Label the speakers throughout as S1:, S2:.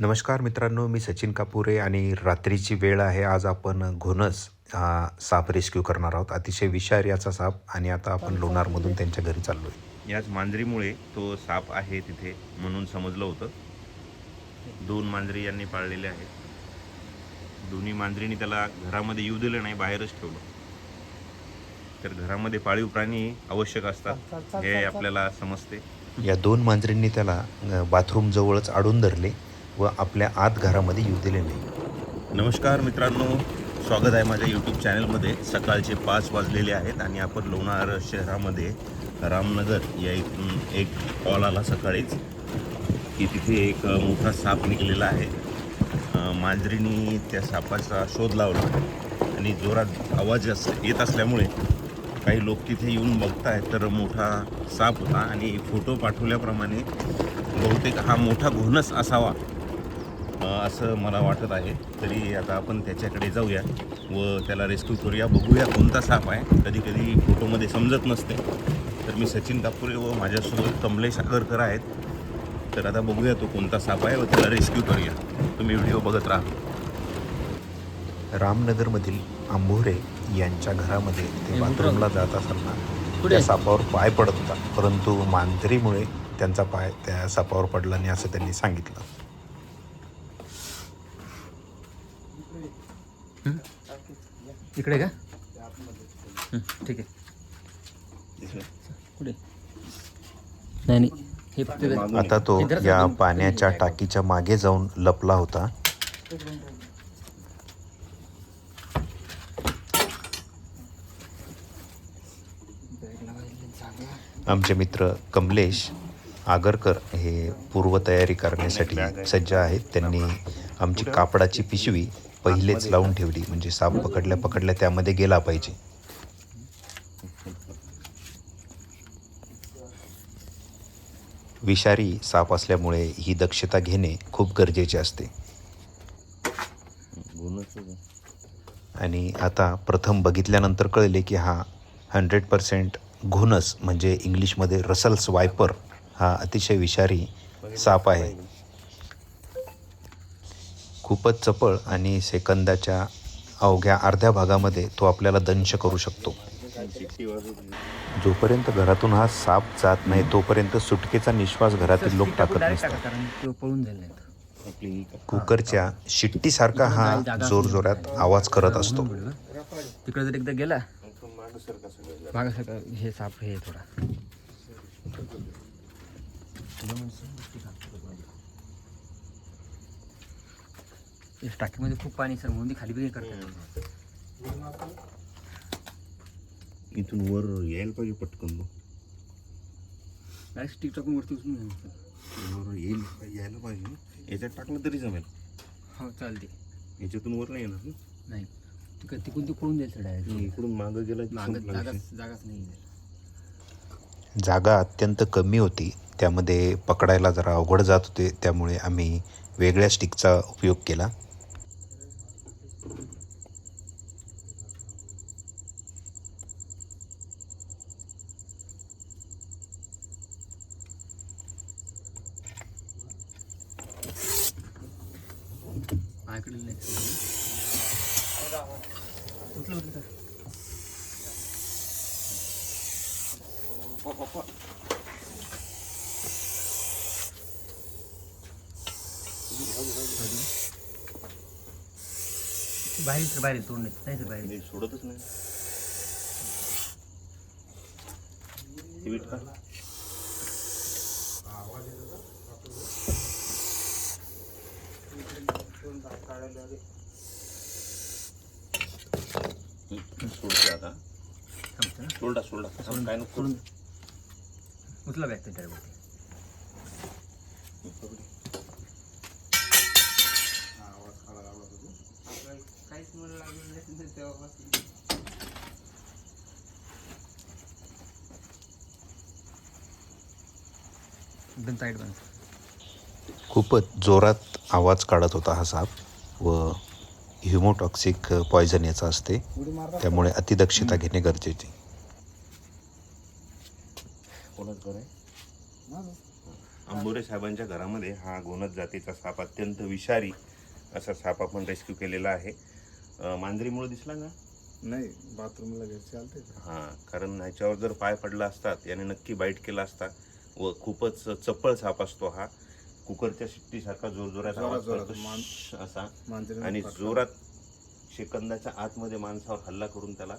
S1: नमस्कार मित्रांनो मी सचिन कापुरे आणि रात्रीची वेळ आहे. आज आपण घोणस हा साप रेस्क्यू करणार आहोत. अतिशय विषारी याचा साप आणि आता आपण लोणारमधून त्यांच्या घरी चाललो आहे
S2: याच मांजरीमुळे तो साप आहे तिथे म्हणून समजलं होतं. दोन मांजरी यांनी पाळलेले आहेत. दोन्ही मांजरीने त्याला घरामध्ये येऊ दिलं नाही बाहेरच ठेवलं. तर घरामध्ये पाळीव प्राणी आवश्यक असतात हे आपल्याला समजते.
S1: या दोन मांजरींनी त्याला अ, बाथरूमजवळच आडून धरले. व आपल्या आत घरामध्ये येऊ दिले नाही.
S2: नमस्कार मित्रांनो स्वागत आहे माझ्या यूट्यूब चॅनलमध्ये. सकाळचे पाच वाजलेले आहेत आणि आपण लोणार शहरामध्ये रामनगर या इथून एक कॉल आला सकाळीच. की तिथे एक मोठा साप निघलेला आहे. मांजरीनी त्या सापाचा शोध लावला आणि जोरात आवाज अस येत असल्यामुळे काही लोक तिथे येऊन बघतायत. तर मोठा साप होता आणि फोटो पाठवल्याप्रमाणे बहुतेक हा मोठा घोणस असावा असं मला वाटत आहे. तरी आता आपण त्याच्याकडे जाऊया व त्याला रेस्क्यू करूया. बघूया कोणता साप आहे. कधी कधी फोटोमध्ये समजत नसते. तर मी सचिन कापुरे व माझ्यासोबत कमलेश आगरकर आहेत. तर आता बघूया तो कोणता साप आहे व त्याला रेस्क्यू करूया. तुम्ही व्हिडिओ बघत राहा.
S1: रामनगरमधील आंभोरे यांच्या घरामध्ये ते बाथरूमला जात असताना त्या सापावर पाय पडत होता. परंतु मांजरीमुळे त्यांचा पाय त्या सापावर पडला नाही असं त्यांनी सांगितलं.
S3: इकडे का? ठीक आहे. कुठे? नाही नाही. हे फक्त
S1: आता तो या पाण्याच्या टाकीच्या मागे जाऊन लपला होता. आमचे मित्र कमलेश आगरकर हे पूर्वतयारी करण्यासाठी सज्ज आहेत. त्यांनी आमची कापडाची पिशवी पहिलेच लावून ठेवली. म्हणजे साप पकडल्या पकडल्या त्यामध्ये गेला पाहिजे. विषारी साप असल्यामुळे ही दक्षता घेणे खूप गरजेचे असते. आणि आता प्रथम बघितल्यानंतर कळले की हा हंड्रेड पर्सेंट घोनस म्हणजे इंग्लिशमध्ये रसल्स वायपर हा अतिशय विषारी साप आहे. खूपच चपळ आणि सेकंदाच्या अवघ्या अर्ध्या भागामध्ये तो आपल्याला दंश करू शकतो. जोपर्यंत घरातून हा साप जात नाही तोपर्यंत सुटकेचा निश्वास घरातील लोक टाकत नसतात. कुकरच्या शिट्टीसारखा हा जोरजोरात आवाज करत असतो.
S3: तिकडे जर एकदा गेला हे साप हे थोडा या टाकीमध्ये खूप पाणी सर म्हणून ती खाली बी करतात.
S2: इथून वर यायला पाहिजे पटकन.
S3: डायरेक्ट स्टिक टाकून वरती उचलून घ्यायचं.
S2: वर येईल यायला पाहिजे. याच्यात टाकलं तरी जमेल.
S3: हो चालते
S2: याच्यातून वर नाही येणार ना?
S3: नाही. तिकडे तिकडून ते पळून जाईल सर डायरेक्ट
S2: इकडून मागं गेला की
S3: मागत
S2: संपला
S3: जागाच
S2: विषय.
S3: जागाच नाही
S1: जागा अत्यंत कमी होती. त्यामध्ये पकडायला जरा अवघड जात होते. त्यामुळे आम्ही वेगळ्या स्टिकचा उपयोग केला.
S3: माझ्याकडे नाही कुठलं उचलं सर बाहेर सर बाहेर तोड नाही तर सर बाहेर.
S2: नाही, सोडतच नाही. हे वीट का? हम्म, सोडते आता.
S3: थांबतं ना
S2: सोडा सोडा. थांब, काय नको
S3: सोडून उचला बॅग त्यांच्यावरती एकदम टाईट बन
S1: खूपच जोरात आवाज काढत होता हा साप व ह्युमोटॉक्सिक पॉयझन याचा असते. त्यामुळे अतिदक्षता घेणे गरजेचे.
S2: कोणाच घर आहे आंबोरे साहेबांच्या घरामध्ये हा घोणस जातीचा साप अत्यंत विषारी असा साप आपण रेस्क्यू केलेला आहे. मांजरीमुळे दिसला का
S4: नाही बाथरूमला घ्यायचे चालते
S2: हां कारण ह्याच्यावर जर पाय पडला असतात याने नक्की बाईट केला असता व खूपच चप्पळ साप असतो हा. कुकरच्या शिट्टीसारखा जोरजोरात आवाज
S4: जोरात,
S2: करतो असा
S4: मांजरीने
S2: आणि. जोरात सेकंदाच्या आतमध्ये माणसावर हल्ला करून त्याला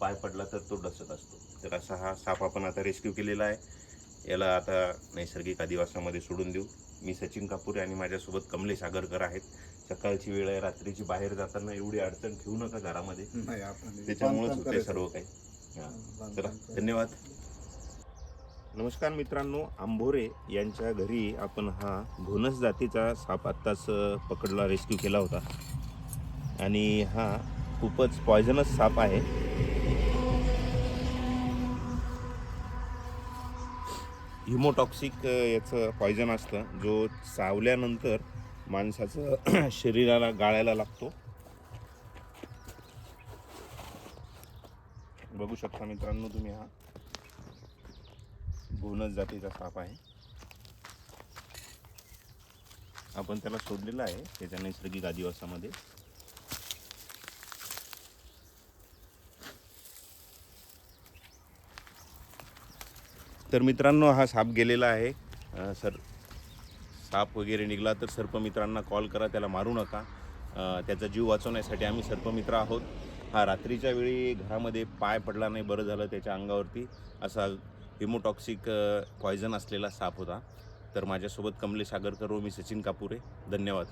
S2: पाय पडला तर तो डसत असतो तर असा हा साप आपण आता रेस्क्यू केलेला आहे याला आता नैसर्गिक आदिवासामध्ये सोडून देऊ मी सचिन कापुरे आणि माझ्यासोबत कमलेश आगरकर आहेत सकाळची वेळ आहे रात्रीची बाहेर जाताना एवढी अडचण ठेवू नका घरामध्ये
S4: नाही आपण
S2: त्याच्यामुळेच
S4: बांधकाम
S2: होते
S4: करायचं.
S2: सर्व काही हा.
S4: बांधकाम
S2: चला
S4: करायचं.
S2: धन्यवाद नमस्कार मित्रांनो आंभोरे यांच्या घरी आपण हा घोनस जातीचा साप आत्ताच पकडला रेस्क्यू केला होता. आणि हा खूपच पॉयझनस साप आहे. हिमोटॉक्सिक याचं पॉयझन असतं जो चावल्यानंतर माणसाचं शरीराला गाळायला लागतो. बघू शकता मित्रांनो तुम्ही हा. घोणस जातीचा साप आहे. आपण त्याला सोडलेला आहे त्याच्या नैसर्गिक आदिवासामध्ये. तर मित्रांनो हा साप गेलेला आहे. सर साप वगैरे निघाला तर सर्पमित्रांना कॉल करा त्याला मारू नका. त्याचा जीव वाचवण्यासाठी आम्ही सर्पमित्र आहोत. हा रात्रीच्या वेळी घरामध्ये पाय पडला नाही बरं झालं त्याच्या अंगावरती. असा हिमोटॉक्सिक पॉयझन uh, असलेला साप होता. तर माझ्यासोबत कमलेश आगरकर व मी सचिन कापुरे. धन्यवाद.